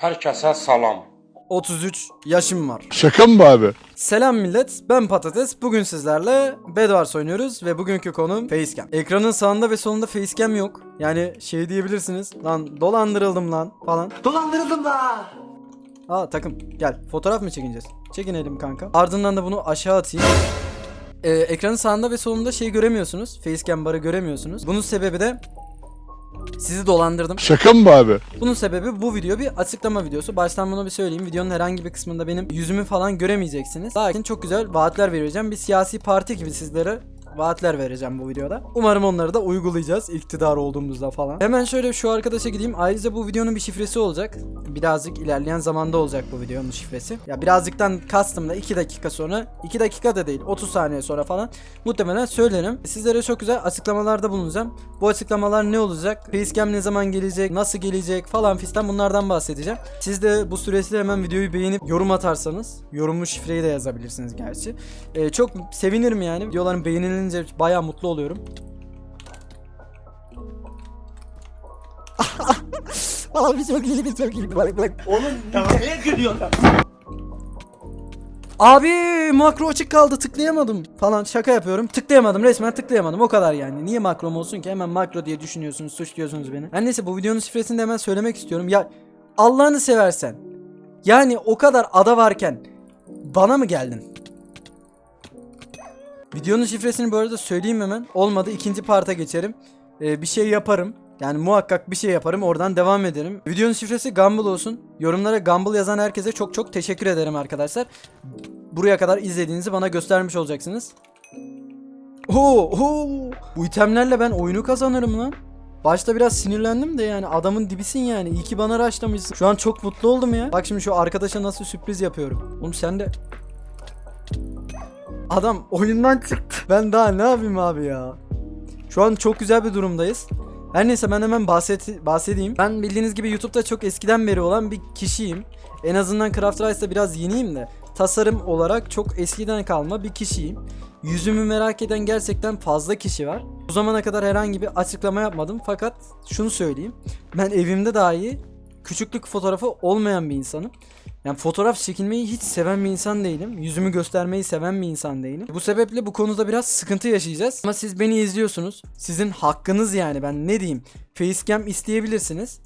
Herkese salam. 33 yaşım var. Şaka mı abi? Selam millet, ben Patates. Bugün sizlerle Bedwars oynuyoruz ve bugünkü konum Facecam. Ekranın sağında ve solunda Facecam yok. Yani şey diyebilirsiniz, lan dolandırıldım lan falan. Dolandırıldım da. Aa takım gel, fotoğraf mı çekineceğiz? Çekinelim kanka. Ardından da bunu aşağı atayım. Ee, ekranın sağında ve solunda şey göremiyorsunuz. Facecam barı göremiyorsunuz. Bunun sebebi de sizi dolandırdım. Şaka mı abi? Bunun sebebi bu video bir açıklama videosu. Baştan bunu bir söyleyeyim. Videonun herhangi bir kısmında benim yüzümü falan göremeyeceksiniz. Lakin çok güzel vaatler vereceğim. Bir siyasi parti gibi sizlere vaatler vereceğim bu videoda. Umarım onları da uygulayacağız iktidar olduğumuzda falan. Hemen şöyle şu arkadaşa gideyim. Ayrıca bu videonun bir şifresi olacak. Birazcık ilerleyen zamanda olacak bu videonun şifresi. Ya birazcıktan kastım da 2 dakika sonra, 2 dakika da değil 30 saniye sonra falan muhtemelen söylerim. Sizlere çok güzel açıklamalarda bulunacağım. Bu açıklamalar ne olacak? Facecam ne zaman gelecek? Nasıl gelecek? Falan fistan bunlardan bahsedeceğim. Siz de bu süreçte hemen videoyu beğenip yorum atarsanız yorumu şifreyi de yazabilirsiniz gerçi. Ee, çok sevinirim yani. Videoların beğenilince bayağı mutlu oluyorum. Abi çok iyi bir çok iyi. Bak bak. Oğlum neye gülüyorsun? Abi makro açık kaldı tıklayamadım falan. Şaka yapıyorum. Tıklayamadım resmen tıklayamadım. O kadar yani. Niye makrom olsun ki? Hemen makro diye düşünüyorsunuz suçluyorsunuz beni. Her neyse bu videonun şifresini de hemen söylemek istiyorum. Ya Allah'ını seversen yani o kadar ada varken bana mı geldin videonun şifresini bu arada söyleyeyim hemen olmadı ikinci parta geçerim Ee, bir şey yaparım yani muhakkak bir şey yaparım oradan devam ederim. Videonun şifresi Gumball olsun. Yorumlara Gumball yazan herkese çok çok teşekkür ederim arkadaşlar. Buraya kadar izlediğinizi bana göstermiş olacaksınız. Oo, oo. Bu itemlerle ben oyunu kazanırım lan. Başta biraz sinirlendim de yani adamın dibisin yani. İyi ki bana raşlamışsın. Şu an çok mutlu oldum ya. Bak şimdi şu arkadaşa nasıl sürpriz yapıyorum. Oğlum sen de... Adam oyundan çıktı. Ben daha ne yapayım abi ya. Şu an çok güzel bir durumdayız. Her neyse ben hemen bahset bahsedeyim. Ben bildiğiniz gibi YouTube'da çok eskiden beri olan bir kişiyim. En azından Craft Rice'da biraz yeniyim de. Tasarım olarak çok eskiden kalma bir kişiyim. Yüzümü merak eden gerçekten fazla kişi var. Bu zamana kadar herhangi bir açıklama yapmadım fakat şunu söyleyeyim. Ben evimde dahi küçüklük fotoğrafı olmayan bir insanım. Yani fotoğraf çekilmeyi hiç seven bir insan değilim. Yüzümü göstermeyi seven bir insan değilim. Bu sebeple bu konuda biraz sıkıntı yaşayacağız. Ama siz beni izliyorsunuz. Sizin hakkınız yani ben ne diyeyim. Facecam isteyebilirsiniz.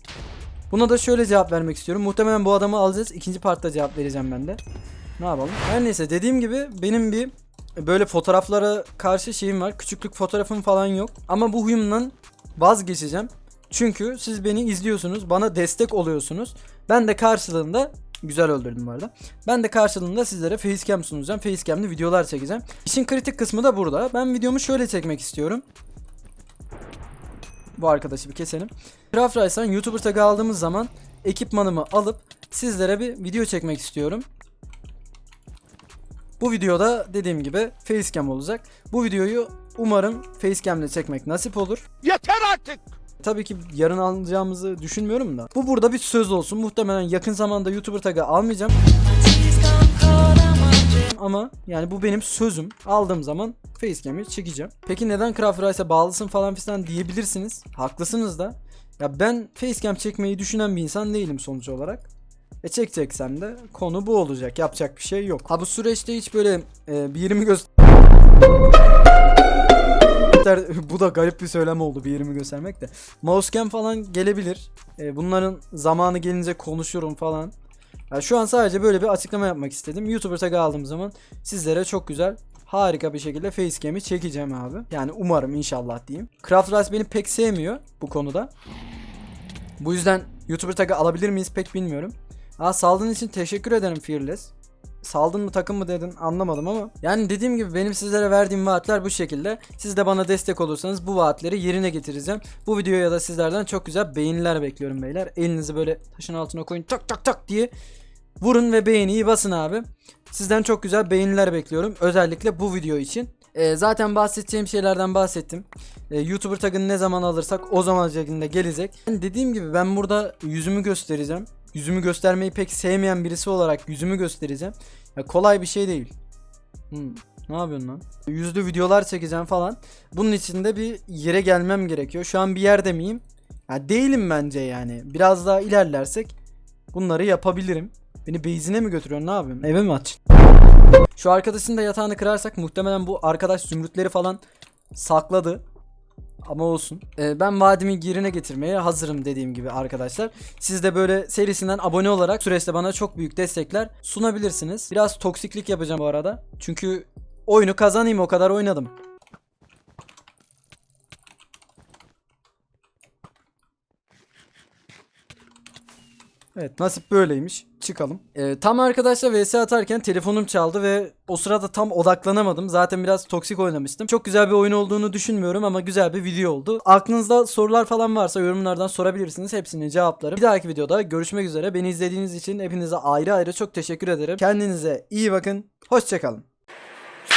Buna da şöyle cevap vermek istiyorum. Muhtemelen bu adamı alacağız. İkinci partta cevap vereceğim ben de. Ne yapalım? Her neyse dediğim gibi benim bir böyle fotoğraflara karşı şeyim var. Küçüklük fotoğrafım falan yok. Ama bu huyumdan vazgeçeceğim. Çünkü siz beni izliyorsunuz. Bana destek oluyorsunuz. Ben de karşılığında Güzel öldürdüm bu arada. Ben de karşılığında sizlere facecam sunacağım. Facecam'lı videolar çekeceğim. İşin kritik kısmı da burada. Ben videomu şöyle çekmek istiyorum. Bu arkadaşı bir keselim. Craft Rice'dan YouTuber tagı aldığımız zaman ekipmanımı alıp sizlere bir video çekmek istiyorum. Bu videoda dediğim gibi facecam olacak. Bu videoyu umarım facecam çekmek nasip olur. Yeter artık! Tabii ki yarın alacağımızı düşünmüyorum da. Bu burada bir söz olsun. Muhtemelen yakın zamanda YouTuber tagı almayacağım. Ama yani bu benim sözüm. Aldığım zaman facecam'i çekeceğim. Peki neden Craft Rice'a bağlısın falan filan diyebilirsiniz. Haklısınız da. Ya ben facecam çekmeyi düşünen bir insan değilim sonuç olarak. E çekeceksem de konu bu olacak. Yapacak bir şey yok. Ha bu süreçte hiç böyle e, bir yerimi göster... bu da garip bir söylem oldu bir yerimi göstermek de. Mousecam falan gelebilir. E, bunların zamanı gelince konuşurum falan. Ya şu an sadece böyle bir açıklama yapmak istedim. YouTuber tagı aldığım zaman sizlere çok güzel harika bir şekilde facecam'i çekeceğim abi. Yani umarım inşallah diyeyim. Craft Rice beni pek sevmiyor bu konuda. Bu yüzden YouTuber tagı alabilir miyiz pek bilmiyorum. Aa saldığın için teşekkür ederim Fearless. Saldın mı takım mı dedin anlamadım ama. Yani dediğim gibi benim sizlere verdiğim vaatler bu şekilde. Siz de bana destek olursanız bu vaatleri yerine getireceğim. Bu videoya da sizlerden çok güzel beğeniler bekliyorum beyler. Elinizi böyle taşın altına koyun tak tak tak diye vurun ve beğeniyi basın abi. Sizden çok güzel beğeniler bekliyorum. Özellikle bu video için. Ee, zaten bahsedeceğim şeylerden bahsettim. Ee, YouTuber tagını ne zaman alırsak o zaman şeklinde gelecek. Yani dediğim gibi ben burada yüzümü göstereceğim. Yüzümü göstermeyi pek sevmeyen birisi olarak yüzümü göstereceğim. Ya kolay bir şey değil. Hmm, ne yapıyorsun lan? Yüzlü videolar çekeceğim falan. Bunun için de bir yere gelmem gerekiyor. Şu an bir yerde miyim? Ya değilim bence yani. Biraz daha ilerlersek bunları yapabilirim. Beni base'ine mi götürüyorsun ne yapayım? Eve mi aç? Şu arkadaşın da yatağını kırarsak muhtemelen bu arkadaş zümrütleri falan sakladı. Ama olsun. Ee, ben vadimi yerine getirmeye hazırım dediğim gibi arkadaşlar. Siz de böyle serisinden abone olarak süreçte bana çok büyük destekler sunabilirsiniz. Biraz toksiklik yapacağım bu arada. Çünkü oyunu kazanayım o kadar oynadım. Evet nasip böyleymiş. Çıkalım. Ee, tam arkadaşlar vs atarken telefonum çaldı ve o sırada tam odaklanamadım. Zaten biraz toksik oynamıştım. Çok güzel bir oyun olduğunu düşünmüyorum ama güzel bir video oldu. Aklınızda sorular falan varsa yorumlardan sorabilirsiniz. Hepsini cevaplarım. Bir dahaki videoda görüşmek üzere. Beni izlediğiniz için hepinize ayrı ayrı çok teşekkür ederim. Kendinize iyi bakın. Hoşçakalın.